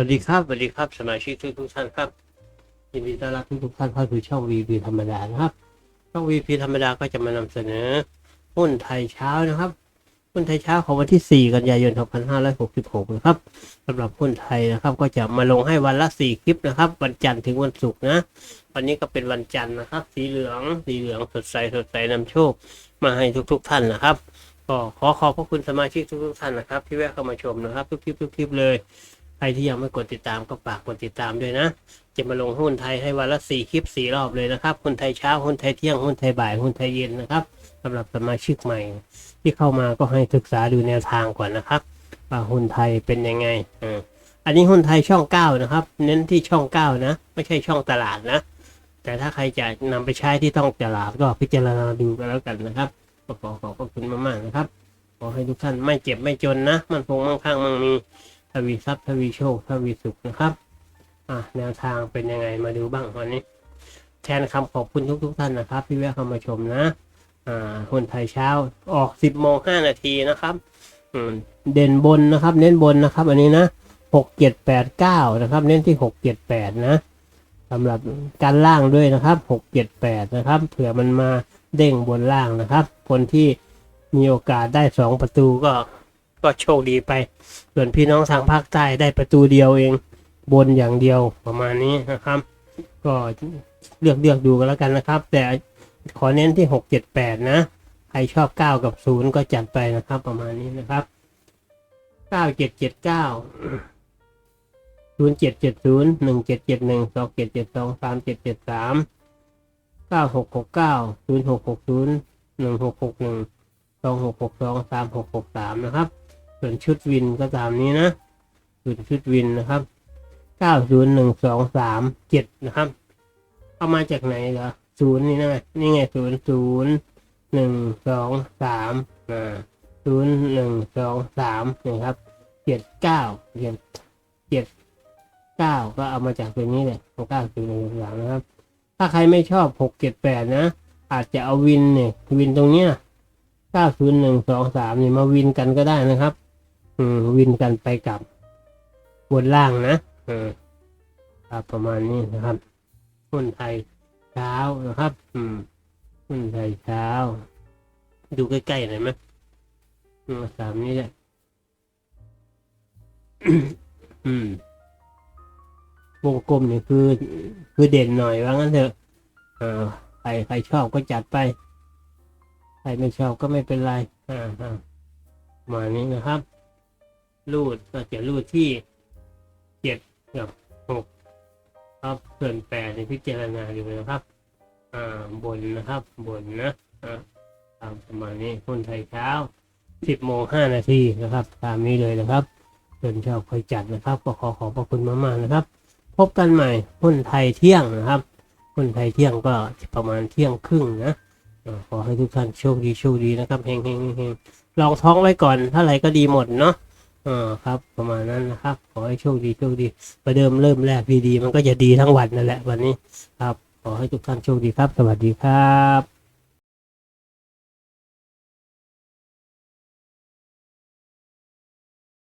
วัสดีครับสวัสดีครับสมาชิกทุกทุกท่านครับยินดีต้อนรับทุกทุกท่านเข้าสู่ช่อง VP ธรรมดานะครับช่อง VP ธรรมดาก็จะมานำเสนอหุ้นไทยเช้านะครับหุ้นไทยเช้าของวันที่ 4 กันยายน 2566 นะครับสำหรับหุ้นไทยนะครับ ก็จะมาลงให้วันละ 4 คลิปนะครับ วันจันทร์ถึงวันศุกร์นะ วันนี้ก็เป็นวันจันทร์นะครับ สีเหลือง สีเหลืองสดใสสดใสนำโชค มาให้ทุก ๆ ท่านนะครับก็ขอขอบพระคุณสมาชิกทุกๆท่านนะครับ ที่แวะเข้ามาชมนะครับ ทุกคลิปทุกคลิปเลย ใครที่ยังไม่กดติดตามก็ฝากกดติดตามด้วยนะ จะมาลงหุ้นไทยให้วันละสี่คลิปสี่รอบเลยนะครับหุ้นไทยเช้าหุ้นไทยเที่ยงหุ้นไทยบ่ายหุ้นไทยเย็นนะครับสำหรับสมาชิกใหม่ ที่เข้ามาก็ให้ศึกษาดูแนวทางก่อนนะครับว่าหุ้นไทยเป็นยังไงอออันนี้หุ้นไทยช่องเก้านะครับ เน้นที่ช่องเก้านะ ไม่ใช่ช่องตลาดนะ แต่ถ้าใครจะนำไปใช้ที่ต้องตลาดก็พิจารณาดูกันแล้วกันนะครับขอขอบคุณมากๆนะครับ ขอให้ทุกท่านไม่เจ็บไม่จนนะ มันคงมั่งคั่งมั่งมี ทวีทรัพย์ทวีโชคทวีสุขนะครับอะแนวทางเป็นยังไงมาดูบ้างวันนี้ แทนคำขอบคุณทุกๆท่านนะครับที่แวะเข้ามาชมนะอ่าหุ้นไทยเช้าออก10โมง5นาทีนะครับอืมเด่นบนนะครับ เน้นบนนะครับ อันนี้นะ6 7 8 9นะครับ เน้นที่6 7 8นะสำหรับการล่างด้วยนะครับ6 7 8นะครับเผื่อมันมาเด้งบนล่างนะครับ คนที่มีโอกาสได้2ประตูก็ ก็โชคดีไป ส่วนพี่น้องทางภาคใต้ได้ประตูเดียวเอง บนอย่างเดียวประมาณนี้นะครับ ก็เลือกเลือกดูกันแล้วกันนะครับ แต่ขอเน้นที่หกเจ็ดแปดนะ ใครชอบเก้ากับศูนย์ก็จัดไปนะครับ ประมาณนี้นะครับเก้าเจ็ดเจ็ดเก้าศูนย์เจ็ดเจ็ดศูนย์หนึ่งเจ็ดเจ็ดหนึ่งสองเจ็ดเจ็ดสองสามเจ็ดเจ็ดสามเก้าหกหกเก้าศูนย์หกหกศูนย์หนึ่งหกหกหนึ่งสองหกหกสองสามหกหกสามนะครับ ส่วนชุดวินก็ตามนี้นะส่วนชุดวินนะครับเก้าศูนย์หนึ่งสองสามเจ็ดนะครับเอามาจากไหนเหรอศูนย์นี่นะนี่ไงศูนย์ศูนย์หนึ่งสองสามอ่าศูนย์หนึ่งสองสามนี่ครับเจ็ดเก้าเจ็ดเจ็ดเก้าก็เอามาจากตัวนี้เลยของเก้าศูนย์หนึ่งสามนะครับ ถ้าใครไม่ชอบหกเจ็ดแปดนะ อาจจะเอาวินเนี่ยวินตรงเนี้ยเก้าศูนย์หนึ่งสองสามเนี่ยมาวินกันก็ได้นะครับ อืมวินกันไปกลับบนล่างนะออครับประมาณนี้นะครับหุ้นไทยเช้านะครับ อืมหุ้นไทยเช้า ดูใกล้ๆหน่อยไหมอืมสามนี้แหละอืมวงกลมเนี่ยคือ คือเด่นหน่อยว่างั้นเถอะเออใครใครชอบก็จัดไป ใครไม่ชอบก็ไม่เป็นไร อ่าอ่ามานี้นะครับ รูดก็จะรูดที่เจ็ดกับหกครับส่วนแปดในพิจารณาอยู่นะครับ อ่าบนนะครับบนนะอ่าตามประมาณนี้คนไทยเช้าสิบโมงห้านาทีนะครับ ตามนี้เลยนะครับส่วนชอบคอยจัดนะครับ ก็ขอขอบพระคุณมากๆนะครับ พบกันใหม่หุ้นไทยเที่ยงนะครับหุ้นไทยเที่ยงก็ประมาณเที่ยงครึ่งนะอ่าขอให้ทุกท่านโชคดีโชคดีนะครับเฮงเฮงเฮงลองท้องไว้ก่อนเท่าไหร่ก็ดีหมดเนาะ อ่าครับ ประมาณนั้นนะครับ ขอให้โชคดีโชคดี ประเดิมเริ่มแรกดีๆ มันก็จะดีทั้งวันนั่นแหละวันนี้ ครับ ขอให้ทุกท่านโชคดีครับ สวัสดีครับ